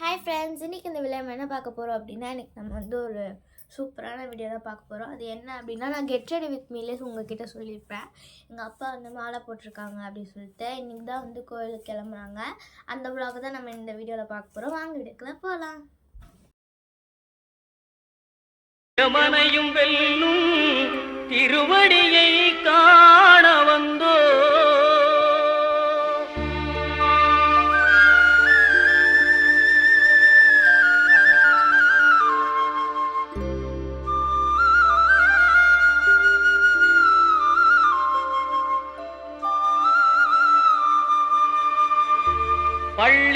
Hi friends இன்றைக்கி இந்த விளையாட்டு என்ன பார்க்க போகிறோம் அப்படின்னா இன்றைக்கி நம்ம வந்து ஒரு சூப்பரான வீடியோ தான் பார்க்க போகிறோம் அது என்ன அப்படின்னா நான் கெட் ரெடி வித் மீலே உங்ககிட்ட சொல்லியிருப்பேன். எங்கள் அப்பா வந்து மாலை போட்டிருக்காங்க அப்படின்னு சொல்லிட்டு இன்றைக்கி தான் வந்து கோயிலுக்கு கிளம்புறாங்க. அந்த vlog தான் நம்ம இந்த வீடியோவில் பார்க்க போகிறோம் வாங்க எடுக்கல போகலாம். யமனையும் வெல்லும் திருவடியை காண வந்தோ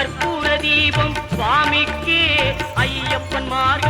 கற்பூர தீபம் சுவாமிக்கே ஐயப்பன் மார்களும்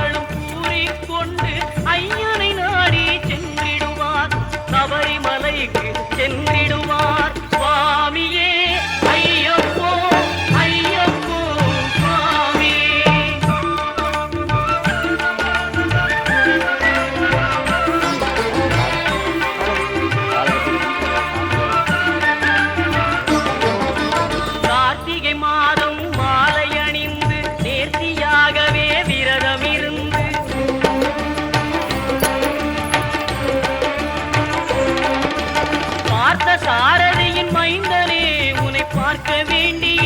வேண்டிய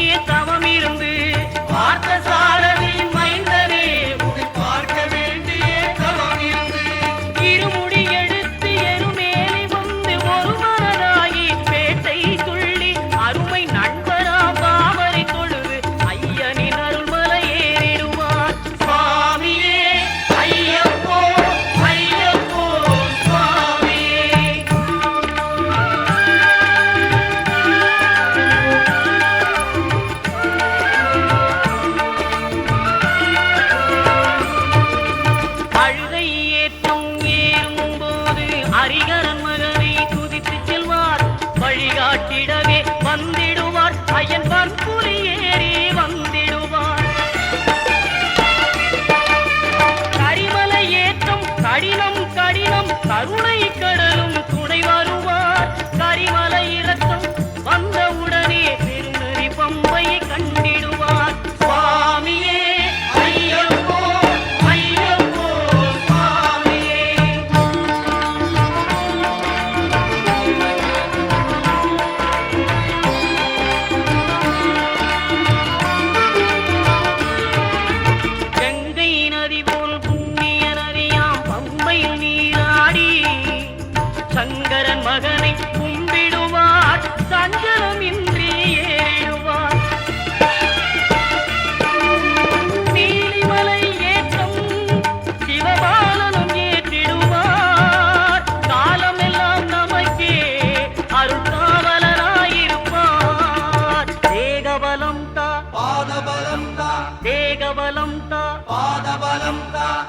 来，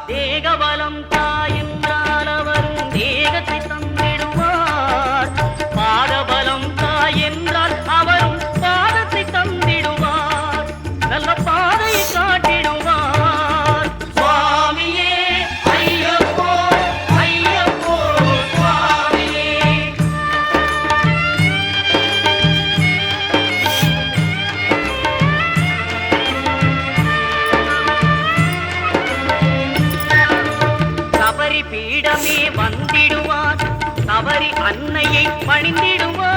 தேகபலம் தாயும் சபரி பணிந்திடுவோ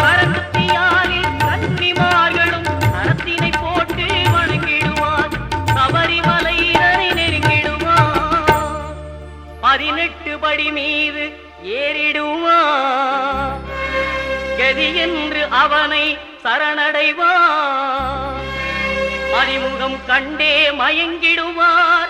பணிந்திடுவார் கன்னிமார்களும் கரத்தினை போட்டு வணங்கிடுவார் சபரிமலையினரை நெருங்கிடுவார் பதினெட்டு படி மீது ஏறிடுவார் கதி என்று அவனை சரணடைவான். அறிமுகம் கண்டே மயங்கிடுவார்.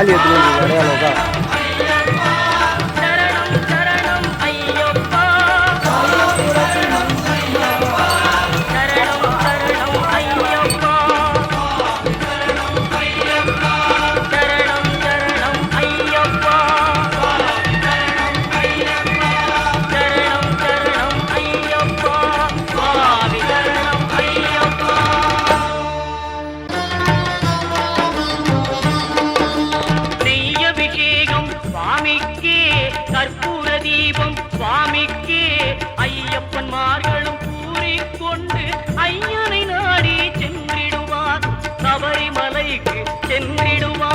ஐயப்பா ಬಿಡುವ